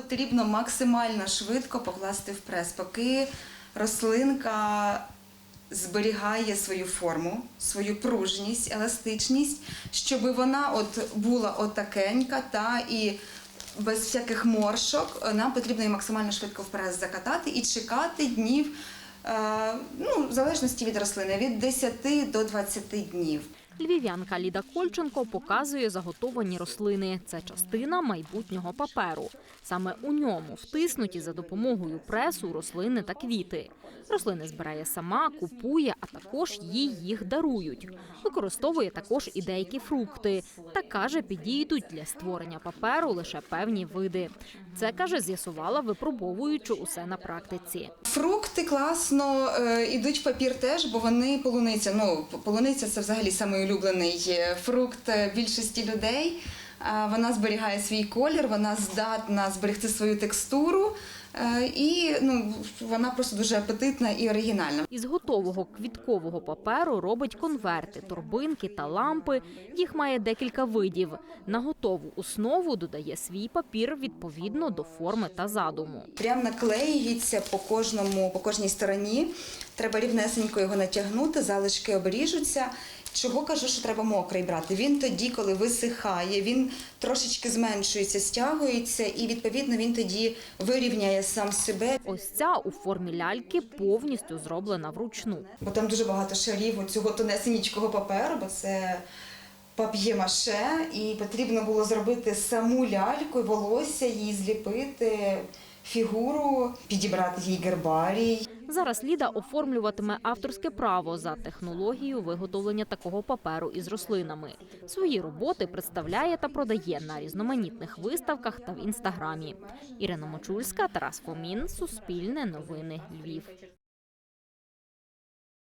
потрібно максимально швидко покласти в прес, поки рослинка зберігає свою форму, свою пружність, еластичність, щоб вона от була отакенька та і без всяких моршок. Нам потрібно її максимально швидко в прес закатати і чекати днів. е, Ну, в залежності від рослини, від 10 до 20 днів. Львів'янка Ліда Кольченко показує заготовані рослини. Це частина майбутнього паперу. Саме у ньому втиснуті за допомогою пресу рослини та квіти. Рослини збирає сама, купує, а також їй їх дарують. Використовує також і деякі фрукти. Та каже, підійдуть для створення паперу лише певні види. Це каже, з'ясувала, випробовуючи усе на практиці. Фрукти класно е, ідуть в папір теж, бо вони полуниця. Ну, полуниця це взагалі самий улюблений е, фрукт е, більшості людей. Вона зберігає свій колір, вона здатна зберегти свою текстуру. е, І ну, вона просто дуже апетитна і оригінальна. Із готового квіткового паперу робить конверти, торбинки та лампи. Їх має декілька видів. На готову основу додає свій папір відповідно до форми та задуму. Прям наклеюється по кожному, по кожній стороні. Треба рівнесенько його натягнути, залишки обріжуться. Чого кажу, що треба мокрий брати? Він тоді, коли висихає, він трошечки зменшується, стягується, і відповідно він тоді вирівняє сам себе. Ось ця у формі ляльки повністю зроблена вручну. Бо там дуже багато шарів цього тонесенічкого паперу, бо це пап'є-маше, і потрібно було зробити саму ляльку, волосся, її зліпити, фігуру, підібрати їй гербарій. Зараз Ліда оформлюватиме авторське право за технологію виготовлення такого паперу із рослинами. Свої роботи представляє та продає на різноманітних виставках та в інстаграмі. Ірина Мочульська, Тарас Фомін, Суспільне новини Львів.